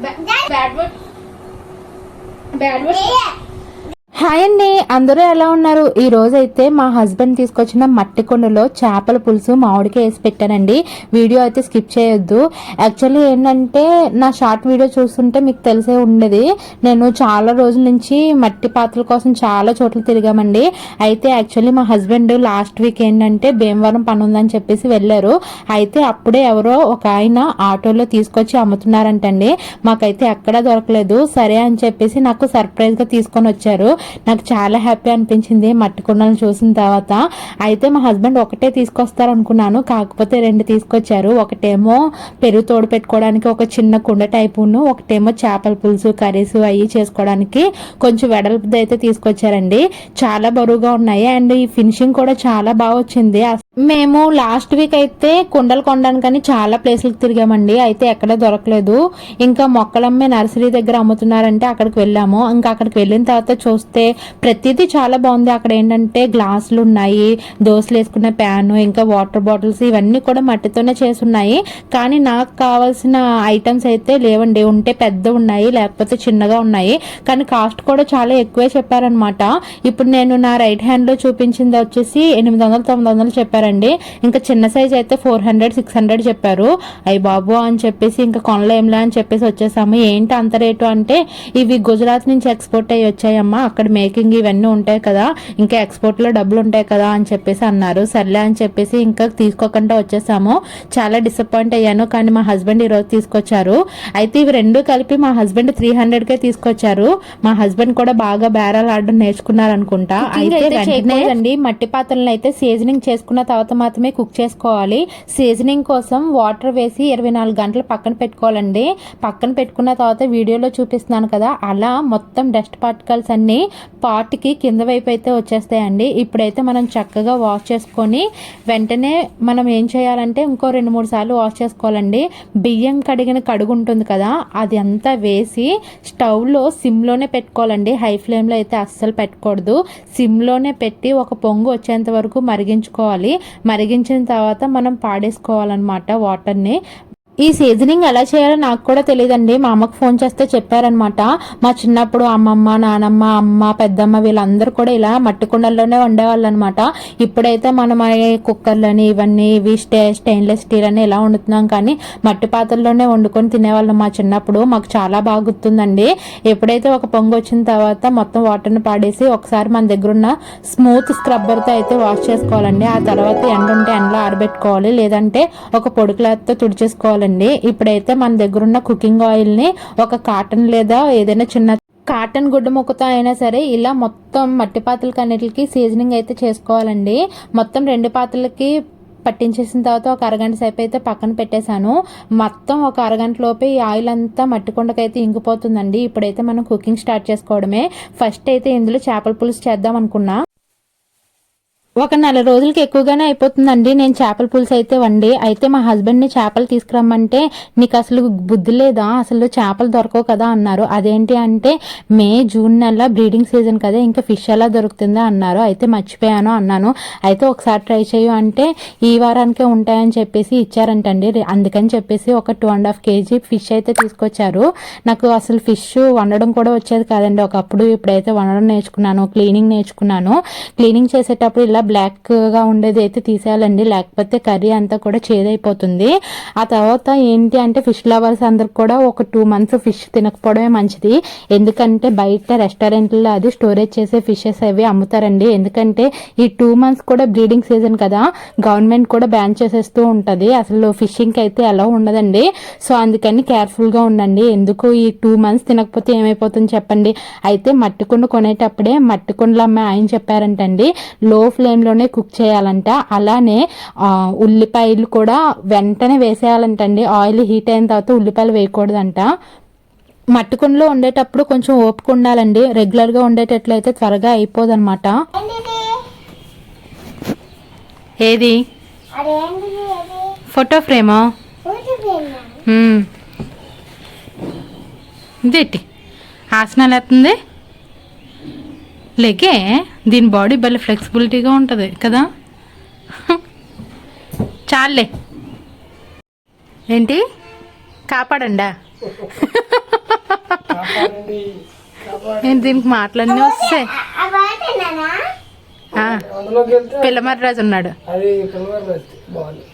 Bad word bad word hi అండి. అందరూ ఎలా ఉన్నారు? ఈ రోజైతే అయితే మా హస్బెండ్ తీసుకొచ్చిన మట్టి కొండలో చేపల పులుసు మామిడికి వేసి పెట్టానండి. వీడియో అయితే స్కిప్ చేయొద్దు. యాక్చువల్లీ ఏంటంటే నా షార్ట్ వీడియో చూస్తుంటే మీకు తెలిసే ఉండేది. నేను చాలా రోజుల నుంచి మట్టి పాత్రల కోసం చాలా చోట్ల తిరిగామండి. అయితే యాక్చువల్లీ మా హస్బెండ్ లాస్ట్ వీక్ ఏంటంటే భీమవరం పని ఉందని చెప్పేసి వెళ్ళారు. అయితే అప్పుడే ఎవరో ఒక ఆయన ఆటోలో తీసుకొచ్చి అమ్ముతున్నారంటండి. మాకైతే ఎక్కడా దొరకలేదు. సరే అని చెప్పేసి నాకు సర్ప్రైజ్గా తీసుకొని వచ్చారు. నాకు చాలా హ్యాపీ అనిపించింది మట్టి కుండలను చూసిన తర్వాత. అయితే మా హస్బెండ్ ఒకటే తీసుకొస్తారు అనుకున్నాను కాకపోతే రెండు తీసుకొచ్చారు. ఒకటేమో పెరుగు తోడు పెట్టుకోవడానికి ఒక చిన్న కుండ టైపును ఒకటేమో చేపల పులుసు కర్రీస్ అవి చేసుకోవడానికి కొంచెం వెడల్పుది అయితే తీసుకొచ్చారండి. చాలా బరువుగా ఉన్నాయి. అండ్ ఈ ఫినిషింగ్ కూడా చాలా బాగా వచ్చింది. మేము లాస్ట్ వీక్ అయితే కుండలు కొనడానికని చాలా ప్లేసులకు తిరిగామండి. అయితే ఎక్కడ దొరకలేదు. ఇంకా మొక్కలమ్మే నర్సరీ దగ్గర అమ్ముతున్నారంటే అక్కడికి వెళ్ళాము. ఇంకా అక్కడికి వెళ్ళిన తర్వాత చూస్తే ప్రతిదీ చాలా బాగుంది. అక్కడ ఏంటంటే గ్లాసులు ఉన్నాయి దోశలు వేసుకునే ప్యాను ఇంకా వాటర్ బాటిల్స్ ఇవన్నీ కూడా మట్టితోనే చేసి ఉన్నాయి కానీ నాకు కావాల్సిన ఐటమ్స్ అయితే లేవండి. ఉంటే పెద్ద ఉన్నాయి లేకపోతే చిన్నగా ఉన్నాయి. కానీ కాస్ట్ కూడా చాలా ఎక్కువే చెప్పారనమాట ఇప్పుడు నేను నా రైట్ హ్యాండ్లో చూపించింది వచ్చేసి ఎనిమిది వందలు తొమ్మిది వందలు చెప్పారండి. ఇంకా చిన్న సైజ్ అయితే ఫోర్ హండ్రెడ్ సిక్స్ హండ్రెడ్ చెప్పారు. అయ్యి బాబు అని చెప్పేసి ఇంకా కొనలేంలే అని చెప్పేసి వచ్చేసాము. ఏంటి అంత రేటు అంటే ఇవి గుజరాత్ నుంచి ఎక్స్పోర్ట్ అయ్యి వచ్చాయమ్మా. అక్కడ మేకింగ్ ఇవన్నీ ఉంటాయి కదా ఇంకా ఎక్స్పోర్ట్లో డబ్బులు ఉంటాయి కదా అని చెప్పేసి అన్నారు. సర్లే అని చెప్పేసి ఇంకా తీసుకోకుండా వచ్చేసాము. చాలా డిసప్పాయింట్ అయ్యాను. కానీ మా హస్బెండ్ ఈ రోజు తీసుకొచ్చారు. అయితే ఇవి రెండు కలిపి మా హస్బెండ్ త్రీ హండ్రెడ్ కే తీసుకొచ్చారు. మా హస్బెండ్ కూడా బాగా బేరాలు ఆడడం నేర్చుకున్నారు అనుకుంటా. అయితే వెంటనే అండి మట్టి పాత్రలను అయితే సీజనింగ్ చేసుకున్న తర్వాత మాత్రమే కుక్ చేసుకోవాలి. సీజనింగ్ కోసం వాటర్ వేసి ఇరవై నాలుగు గంటలు పక్కన పెట్టుకోవాలండి. పక్కన పెట్టుకున్న తర్వాత వీడియోలో చూపిస్తున్నాను కదా అలా మొత్తం డస్ట్ పార్టికల్స్ అన్ని పాట్కి కింద వైపు అయితే వచ్చేస్తాయండి. ఇప్పుడైతే మనం చక్కగా వాష్ చేసుకొని వెంటనే మనం ఏం చేయాలంటే ఇంకో రెండు మూడు సార్లు వాష్ చేసుకోవాలండి. బియ్యం కడిగిన కడుగు ఉంటుంది కదా అది అంతా వేసి స్టవ్లో సిమ్లోనే పెట్టుకోవాలండి. హై ఫ్లేమ్లో అయితే అస్సలు పెట్టకూడదు. సిమ్లోనే పెట్టి ఒక పొంగు వచ్చేంత వరకు మరిగించుకోవాలి. మరిగించిన తర్వాత మనం పాడేసుకోవాలన్నమాట వాటర్ని. ఈ సీజనింగ్ ఎలా చేయాలో నాకు కూడా తెలియదండి మా అమ్మకు ఫోన్ చేస్తే చెప్పారనమాట మా చిన్నప్పుడు అమ్మమ్మ నానమ్మ అమ్మ పెద్దమ్మ వీళ్ళందరూ కూడా ఇలా మట్టి కుండల్లోనే వండేవాళ్ళు అనమాట ఇప్పుడైతే మనం కుక్కర్లని ఇవన్నీ ఇవి స్టే స్టెయిన్లెస్ స్టీల్ అని ఇలా వండుతున్నాం కానీ మట్టి పాత్రల్లోనే వండుకొని తినేవాళ్ళం మా చిన్నప్పుడు. మాకు చాలా బాగా గుర్తుందండి. ఎప్పుడైతే ఒక పొంగు వచ్చిన తర్వాత మొత్తం వాటర్ని పాడేసి ఒకసారి మన దగ్గర ఉన్న స్మూత్ స్క్రబ్బర్తో అయితే వాష్ చేసుకోవాలండి. ఆ తర్వాత ఎండ ఉంటే ఎండలో ఆరబెట్టుకోవాలి. లేదంటే ఒక పొడి క్లాత్తో తుడిచేసుకోవాలండి ఇప్పుడైతే మన దగ్గర ఉన్న కుకింగ్ ఆయిల్ని ఒక కాటన్ లేదా ఏదైనా చిన్న కాటన్ గుడ్డ ముక్కతో అయినా సరే ఇలా మొత్తం మట్టి పాత్రలకి అన్నిటికి సీజనింగ్ అయితే చేసుకోవాలండి. మొత్తం రెండు పాత్రలకి పట్టించేసిన తర్వాత ఒక అరగంట సేపు అయితే పక్కన పెట్టేశాను. మొత్తం ఒక అరగంట లోపే ఈ ఆయిల్ అంతా మట్టి కుండకైతే ఇంకిపోతుందండి. ఇప్పుడైతే మనం కుకింగ్ స్టార్ట్ చేసుకోవడమే. ఫస్ట్ అయితే ఇందులో చేపల పులుసు చేద్దాం అనుకున్నా. ఒక నెల రోజులకి ఎక్కువగానే అయిపోతుందండి. నేను చేపల పులుసు అయితే వండి అయితే మా హస్బెండ్ని చేపలు తీసుకురమ్మంటే నీకు అసలు బుద్ధి లేదా? అసలు చేపలు దొరకవు కదా అన్నారు. అదేంటి అంటే మే జూన్ నెల బ్రీడింగ్ సీజన్ కదా ఇంకా ఫిష్ ఎలా దొరుకుతుందా అన్నారు. అయితే మర్చిపోయాను అన్నాను. అయితే ఒకసారి ట్రై చేయు అంటే ఈ వారానికే ఉంటాయని చెప్పేసి ఇచ్చారంటండి. అందుకని చెప్పేసి ఒక two and half KG fish అయితే తీసుకొచ్చారు. నాకు అసలు ఫిష్ వండడం కూడా వచ్చేది కాదండి. ఒకప్పుడు ఇప్పుడైతే వండడం నేర్చుకున్నాను క్లీనింగ్ నేర్చుకున్నాను. క్లీనింగ్ చేసేటప్పుడు ఇలా బ్లాక్గా ఉండేది అయితే తీసేయాలండి. లేకపోతే కర్రీ అంతా కూడా చేదైపోతుంది. ఆ తర్వాత ఏంటి అంటే ఫిష్ లవర్స్ అందరికి కూడా ఒక టూ మంత్స్ ఫిష్ తినకపోవడమే మంచిది. ఎందుకంటే బయట రెస్టారెంట్లో అది స్టోరేజ్ చేసే ఫిషెస్ అవి అమ్ముతారండి. ఎందుకంటే ఈ టూ మంత్స్ కూడా బ్రీడింగ్ సీజన్ కదా గవర్నమెంట్ కూడా బ్యాన్ చేసేస్తూ ఉంటుంది. అసలు ఫిషింగ్ అయితే ఎలా ఉండదండి. సో అందుకని కేర్ఫుల్గా ఉండండి. ఎందుకు ఈ టూ మంత్స్ తినకపోతే ఏమైపోతుంది చెప్పండి. అయితే మట్టి కుండ కొనేటప్పుడే మట్టి కుండలు అమ్మాయి ఆయన చెప్పారంటండి లో ఫ్లేమ్ లోనే కుక్ చేయాలంట. అలానే ఉల్లిపాయలు కూడా వెంటనే వేసేయాలంటండి. ఆయిల్ హీట్ అయిన తర్వాత ఉల్లిపాయలు వేయకూడదంట. మట్టి కుండలో వండేటప్పుడు కొంచెం ఓపిక ఉండాలండి. రెగ్యులర్గా ఉండేటట్లయితే త్వరగా అయిపోదన్నమాట ఏది? ఫోటో ఫ్రేమా ఇదేంటి? ఆసనాలు ఎత్తుంది లేకే దీని బాడీ భలే ఫ్లెక్సిబిలిటీగా ఉంటుంది కదా? చాలే ఏంటి? కాపాడండా? నేను దీనికి మాటలన్నీ వస్తాయి? పిల్లమర్రాజు ఉన్నాడు అది పిల్లవారు బాగుంది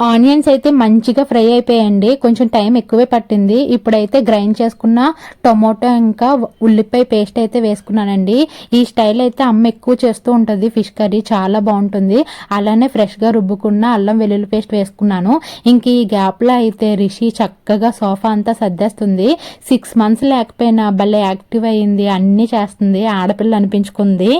ఆనియన్స్ అయితే మంచిగా ఫ్రై అయిపోయాయండి. కొంచెం టైం ఎక్కువే పట్టింది. ఇప్పుడైతే గ్రైండ్ చేసుకున్న టొమాటో ఇంకా ఉల్లిపాయ పేస్ట్ అయితే వేసుకున్నానండి. ఈ స్టైల్ అయితే అమ్మ ఎక్కువ చేస్తూ ఉంటుంది. ఫిష్ కర్రీ చాలా బాగుంటుంది. అలానే ఫ్రెష్గా రుబ్బుకున్న అల్లం వెల్లుల్లి పేస్ట్ వేసుకున్నాను. ఇంక ఈ గ్యాప్లో అయితే రిషి చక్కగా సోఫా అంతా సర్దేస్తుంది. సిక్స్ మంత్స్ లేకపోయినా భలే యాక్టివ్ అయ్యింది. అన్నీ చేస్తుంది. ఆడపిల్ల అనిపించుకుంది.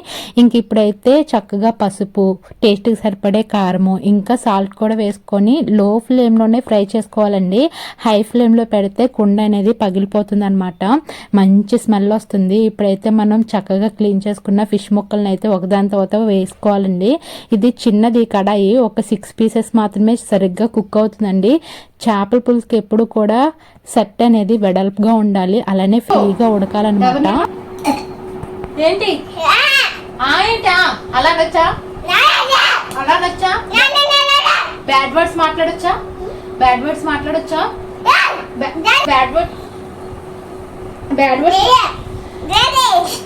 ఇంక ఇప్పుడైతే చక్కగా పసుపు టేస్ట్కి సరిపడే కారము ఇంకా సాల్ట్ కూడా వేసుకొని లో ఫ్లేమ్లోనే ఫ్రై చేసుకోవాలండి. హై ఫ్లేమ్లో పెడితే కుండ అనేది పగిలిపోతుంది అనమాట మంచి స్మెల్ వస్తుంది. ఇప్పుడైతే మనం చక్కగా క్లీన్ చేసుకున్న ఫిష్ ముక్కలను అయితే ఒకదాని తర్వాత వేసుకోవాలండి. ఇది చిన్నది కడాయి. ఒక సిక్స్ పీసెస్ మాత్రమే సరిగ్గా కుక్ అవుతుందండి. చేపల పులుసుకి ఎప్పుడు కూడా సెట్ అనేది వెడల్పుగా ఉండాలి. అలానే ఫ్రీగా ఉడకాలన్నమాట. ఏంటి? అలా నచ్చా? అలా నచ్చా? బ్యాడ్ వర్డ్స్ మాట్లాడొచ్చా? బ్యాడ్ వర్డ్స్ మాట్లాడొచ్చా? బ్యాడ్ వర్డ్ బ్యాడ్ వర్డ్స్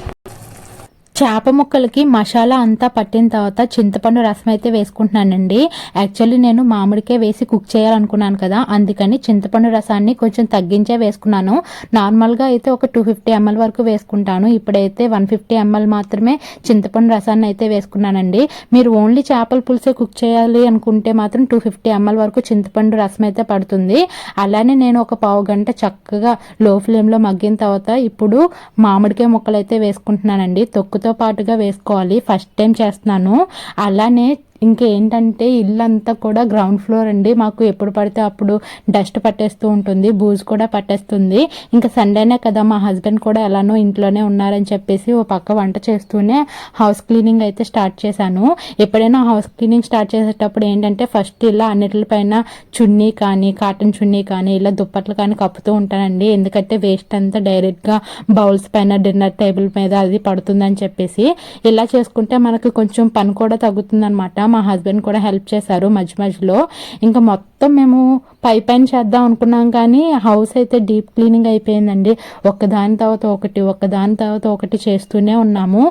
చేప ముక్కలకి మసాలా అంతా పట్టిన తర్వాత చింతపండు రసం అయితే వేసుకుంటున్నానండి. యాక్చువల్లీ నేను మామిడికాయ వేసి కుక్ చేయాలనుకున్నాను కదా అందుకని చింతపండు రసాన్ని కొంచెం తగ్గించే వేసుకున్నాను. నార్మల్గా అయితే ఒక టూ ఫిఫ్టీ ఎంఎల్ వరకు వేసుకుంటాను. ఇప్పుడైతే వన్ ఫిఫ్టీ ఎంఎల్ మాత్రమే చింతపండు రసాన్ని అయితే వేసుకున్నానండి. మీరు ఓన్లీ చేపల పులుసే కుక్ చేయాలి అనుకుంటే మాత్రం టూ ఫిఫ్టీ ఎంఎల్ వరకు చింతపండు రసం అయితే పడుతుంది. అలానే నేను ఒక పావు గంట చక్కగా లో ఫ్లేమ్లో మగ్గిన తర్వాత ఇప్పుడు మామిడికాయ ముక్కలు అయితే వేసుకుంటున్నానండి. తొక్కుతో పాటుగా వేసుకోవాలి. ఫస్ట్ టైం చేస్తున్నాను. అలానే ఇంకేంటంటే ఇల్లంతా కూడా గ్రౌండ్ ఫ్లోర్ అండి. మాకు ఎప్పుడు పడితే అప్పుడు డస్ట్ పట్టేస్తూ ఉంటుంది బూజు కూడా పట్టేస్తుంది. ఇంకా సండేనే కదా మా హస్బెండ్ కూడా ఎలానో ఇంట్లోనే ఉన్నారని చెప్పేసి ఓ పక్క వంట చేస్తూనే హౌస్ క్లీనింగ్ అయితే స్టార్ట్ చేశాను. ఎప్పుడైనా హౌస్ క్లీనింగ్ స్టార్ట్ చేసేటప్పుడు ఏంటంటే ఫస్ట్ ఇలా అన్నిటిపైన చున్నీ కానీ కాటన్ చున్నీ కానీ ఇలా దుప్పట్లు కానీ కప్పుతూ ఉంటానండి. ఎందుకంటే వేస్ట్ అంతా డైరెక్ట్గా బౌల్స్ పైన డిన్నర్ టేబుల్ మీద అది పడుతుందని చెప్పేసి. ఇలా చేసుకుంటే మనకు కొంచెం పని కూడా తగ్గుతుంది మా హస్బెండ్ కూడా హెల్ప్ చేశారు మధ్య మధ్యలో. ఇంకా మొత్తం మేము పై పైన చేద్దాం అనుకున్నాం కానీ హౌస్ అయితే డీప్ క్లీనింగ్ అయిపోయిందండి. ఒక్కదాని తర్వాత ఒకటి ఒక్కదాని తర్వాత ఒకటి చేస్తూనే ఉన్నాము.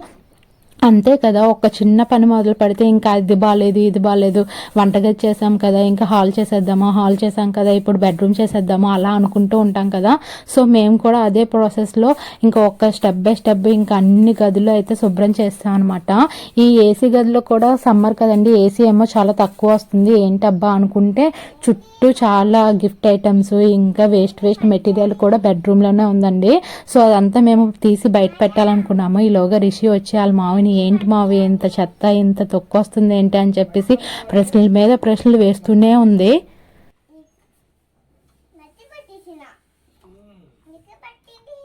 అంతే కదా ఒక చిన్న పని మొదలు పెడితే ఇంకా అది బాగాలేదు ఇది బాగాలేదు వంటగది చేసాం కదా ఇంకా హాల్ చేసేద్దామా హాల్ చేసాం కదా ఇప్పుడు బెడ్రూమ్ చేసేద్దామా అలా అనుకుంటూ ఉంటాం కదా. సో మేము కూడా అదే ప్రాసెస్లో ఇంకా ఒక్క స్టెప్ బై స్టెప్ ఇంకా అన్ని గదులు అయితే శుభ్రం చేస్తాం అనమాట ఈ ఏసీ గదిలో కూడా సమ్మర్ కదండి ఏసీ ఏమో చాలా తక్కువ వస్తుంది. ఏంటబ్బా అనుకుంటే చుట్టూ చాలా గిఫ్ట్ ఐటమ్స్ ఇంకా వేస్ట్ వేస్ట్ మెటీరియల్ కూడా బెడ్రూమ్లోనే ఉందండి. సో అదంతా మేము తీసి బయట పెట్టాలనుకున్నాము. ఈలోగా రిషి వచ్చి వాళ్ళ మావిని ఏంటి మావి ఇంత చెత్త ఇంత తొక్కు వస్తుంది ఏంటి అని చెప్పేసి ప్రశ్నల మీద ప్రశ్నలు వేస్తూనే ఉంది మట్టి పట్టేసిన అందుకే పట్టింది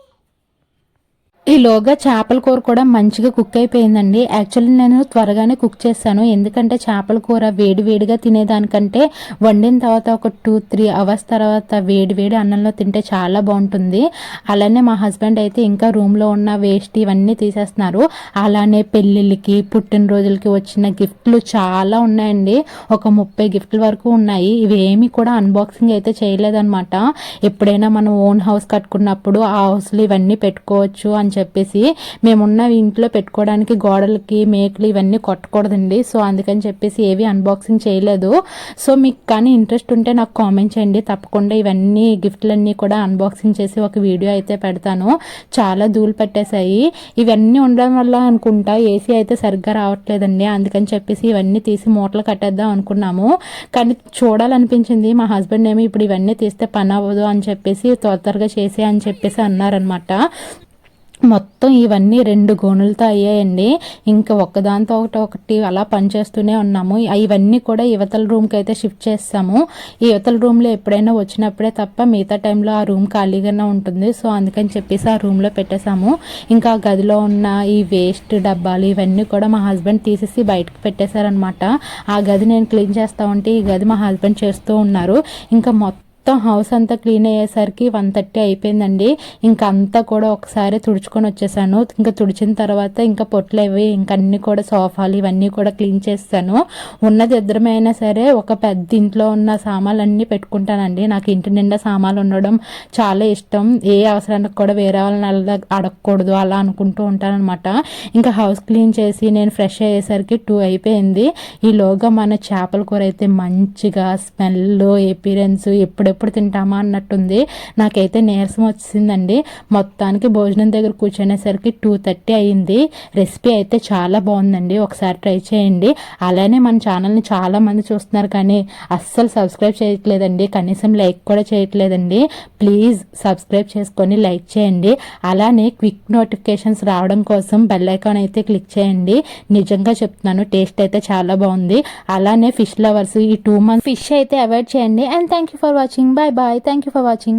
ఈలోగా చేపల కూర కూడా మంచిగా కుక్ అయిపోయిందండి. యాక్చువల్లీ నేను త్వరగానే కుక్ చేస్తాను. ఎందుకంటే చేపల కూర వేడి వేడిగా తినేదానికంటే వండిన తర్వాత ఒక టూ త్రీ అవర్స్ తర్వాత వేడి వేడి అన్నంలో తింటే చాలా బాగుంటుంది. అలానే మా హస్బెండ్ అయితే ఇంకా రూమ్లో ఉన్న వేస్ట్ ఇవన్నీ తీసేస్తున్నారు. అలానే పెళ్ళిళ్ళకి పుట్టినరోజులకి వచ్చిన గిఫ్ట్లు చాలా ఉన్నాయండి. ఒక ముప్పై గిఫ్ట్ల వరకు ఉన్నాయి. ఇవి ఏమి కూడా అన్బాక్సింగ్ అయితే చేయలేదన్నమాట. ఎప్పుడైనా మనం ఓన్ హౌస్ కట్టుకున్నప్పుడు ఆ హౌస్లో ఇవన్నీ పెట్టుకోవచ్చు అని చెప్పేసి మేమున్న ఇంట్లో పెట్టుకోవడానికి గోడలకి మేకలు ఇవన్నీ కొట్టకూడదండి. సో అందుకని చెప్పేసి ఏవి అన్బాక్సింగ్ చేయలేదు. సో మీకు కానీ ఇంట్రెస్ట్ ఉంటే నాకు కామెంట్ చేయండి. తప్పకుండా ఇవన్నీ గిఫ్ట్లన్నీ కూడా అన్బాక్సింగ్ చేసి ఒక వీడియో అయితే పెడతాను. చాలా ధూళి పట్టేశాయి. ఇవన్నీ ఉండడం వల్ల అనుకుంటా ఏసీ అయితే సరిగ్గా రావట్లేదండి. అందుకని చెప్పేసి ఇవన్నీ తీసి మూటలు కట్టేద్దాం అనుకున్నాము. కానీ చూడాలనిపించింది. మా హస్బెండ్ ఏమో ఇప్పుడు ఇవన్నీ తీస్తే పని అవ్వదు అని చెప్పేసి త్వర త్వరగా చేసే అని చెప్పేసి అన్నారనమాట మొత్తం ఇవన్నీ రెండు గోనులతో అయ్యాయండి. ఇంకా ఒకదాంతో ఒకటి ఒకటి అలా పనిచేస్తూనే ఉన్నాము. ఇవన్నీ కూడా యువతల రూమ్కి అయితే షిఫ్ట్ చేస్తాము. యువతల రూమ్లో ఎప్పుడైనా వచ్చినప్పుడే తప్ప మిగతా టైంలో ఆ రూమ్ ఖాళీగానే ఉంటుంది. సో అందుకని చెప్పేసి ఆ రూమ్లో పెట్టేశాము. ఇంకా ఆ గదిలో ఉన్న ఈ వేస్ట్ డబ్బాలు ఇవన్నీ కూడా మా హస్బెండ్ తీసేసి బయటకు పెట్టేశారనమాట ఆ గది నేను క్లీన్ చేస్తా ఉంటే ఈ గది మా హస్బెండ్ చేస్తూ ఉన్నారు. ఇంకా మొత్తం మొత్తం హౌస్ అంతా క్లీన్ అయ్యేసరికి వన్ థర్టీ అయిపోయిందండి. ఇంకా అంతా కూడా ఒకసారి తుడుచుకొని వచ్చేసాను. ఇంకా తుడిచిన తర్వాత ఇంకా పొట్లు అవి ఇంకా అన్ని కూడా సోఫాలు ఇవన్నీ కూడా క్లీన్ చేస్తాను. ఉన్నది ఇద్దరమైనా సరే ఒక పెద్ద ఇంట్లో ఉన్న సామాన్లన్నీ పెట్టుకుంటానండి. నాకు ఇంటి నిండా సామాన్లు ఉండడం చాలా ఇష్టం. ఏ అవసరానికి కూడా వేరే వాళ్ళని అడగకూడదు అలా అనుకుంటూ ఉంటానన్నమాట. ఇంకా హౌస్ క్లీన్ చేసి నేను ఫ్రెష్ అయ్యేసరికి టూ అయిపోయింది. ఈలోగా మన చేపల కూర అయితే మంచిగా స్మెల్ ఎపీరెన్స్ ఎప్పుడు తింటామా అన్నట్టుంది. నాకైతే నీరసం వచ్చిందండి. మొత్తానికి భోజనం దగ్గర కూర్చునేసరికి టూ థర్టీ అయింది. రెసిపీ అయితే చాలా బాగుందండి. ఒకసారి ట్రై చేయండి. అలానే మన ఛానల్ని చాలామంది చూస్తున్నారు కానీ అస్సలు సబ్స్క్రైబ్ చేయట్లేదండి. కనీసం లైక్ కూడా చేయట్లేదండి. ప్లీజ్ సబ్స్క్రైబ్ చేసుకొని లైక్ చేయండి. అలానే క్విక్ నోటిఫికేషన్స్ రావడం కోసం బెల్ ఐకాన్ అయితే క్లిక్ చేయండి. నిజంగా చెప్తున్నాను టేస్ట్ అయితే చాలా బాగుంది. అలానే ఫిష్ లవర్స్ ఈ టూ మంత్స్ ఫిష్ అయితే అవాయిడ్ చేయండి. And thank you for watching. Bye bye thank you for watching